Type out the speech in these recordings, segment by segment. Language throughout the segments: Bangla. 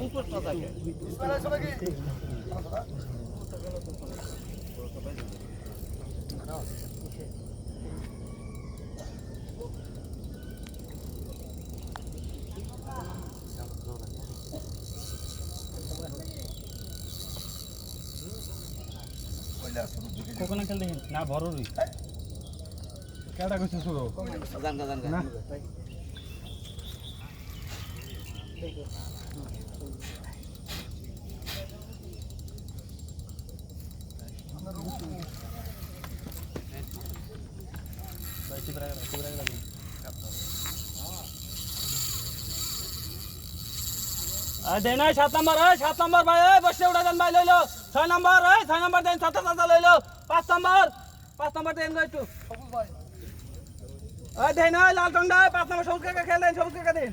উপরটা থাকে সবাই সবাই কোকোনা খেল দেখেন। না ভরুরি। কেডা কইছে শুরু? না। দেন নাই, সাত নম্বর, এই, সাত নম্বর ভাই দেন ছয় নম্বর, এই, ছয় নম্বর দেন পাঁচ নম্বর পাঁচ নম্বর দেন একটু। দেন ওই টংডা পাঁচ নম্বর, সবুজ কাকা দিন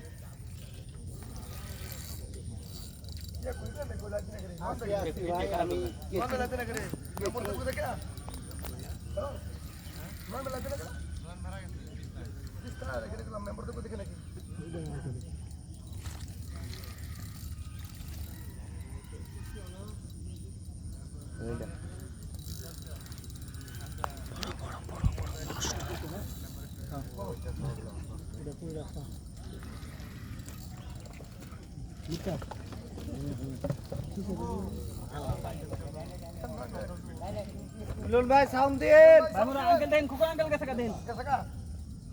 মিলন ভাই সাউন্ড দিন ভাই মোরা আঙ্কেল দেন খুকুর আঙ্কেল কাছে দেন। হ্যাঁ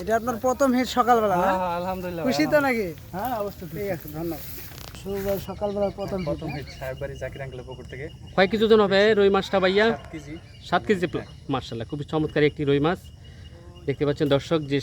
এটা আপনার প্রথম হিট সকালবেলা না? হ্যাঁ আলহামদুলিল্লাহ খুশি তো নাকি? হ্যাঁ অবশ্যই ঠিক আছে ধন্যবাদ। শো সকালবেলা প্রথম প্রথম হিট সাহেব বাড়ি জাকির আঙ্কেলের পুকুর থেকে। কয় কেজি ওজন হবে রুই মাছটা ভাইয়া? সাত কেজি। সাত কেজি মার্শাল্লাহ খুবই চমৎকার একটি রুই মাছ। দেখতে পাচ্ছেন দর্শক যে